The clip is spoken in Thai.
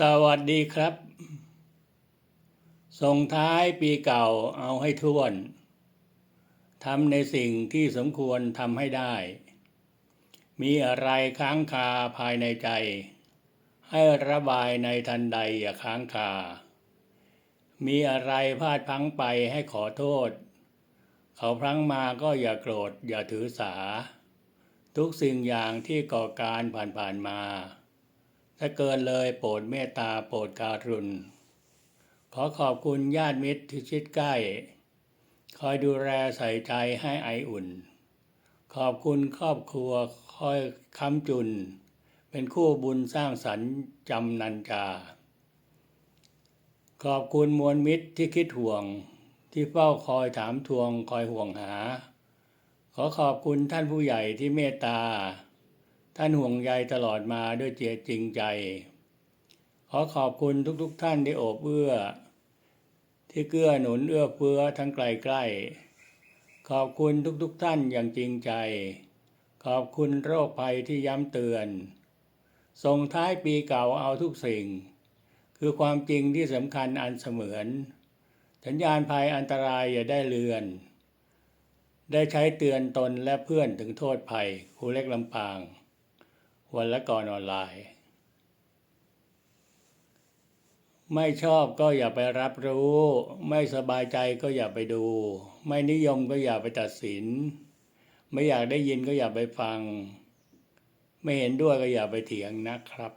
สวัสดีครับ ส่งท้ายปีเก่าเอาให้ท่วน ทำในสิ่งที่สมควรทำให้ได้ มีอะไรค้างคาภายในใจ ให้ระบายในทันใดอย่าค้างคา มีอะไรพลาดพังไปให้ขอโทษ เขาพลั้งมาก็อย่าโกรธอย่าถือสา ทุกสิ่งอย่างที่ก่อการผ่านๆมา ถ้าเกินเลยโปรดเมตตาโปรดการุณ ขอขอบคุณญาติมิตรที่ชิดใกล้ คอยดูแลใส่ใจให้ไออุ่น ขอบคุณครอบครัวคอยค้ำจุน เป็นคู่บุญสร้างสรรค์จำนันจา ขอบคุณมวลมิตรที่คิดห่วง ที่เฝ้าคอยถามทวงคอยห่วงหา ขอขอบคุณท่านผู้ใหญ่ที่เมตตา ท่านห่วงใยตลอดมาด้วยเจตจริงใจ ขอขอบคุณทุกๆทท่านที่โอบเอื้อ ที่เกื้อหนุนเอื้อเฟื้อทั้งไกลใกล้ ขอบคุณทุกๆทท่านอย่างจริงใจ ขอบคุณโรคภัยที่ย้ำเตือน ส่งท้ายปีเก่าเอาทุกสิ่ง คือความจริงที่สำคัญอันเสมือน สัญญาณภัยอันตรายอย่าได้เลือน ได้ใช้เตือนตนและเพื่อนถึงโทษภัยครูเล็กลำปาง วันละก่อนออนไลน์ ไม่ชอบก็อย่าไปรับรู้ ไม่สบายใจก็อย่าไปดู ไม่นิยมก็อย่าไปตัดสิน ไม่อยากได้ยินก็อย่าไปฟัง ไม่เห็นด้วยก็อย่าไปเถียงนะครับ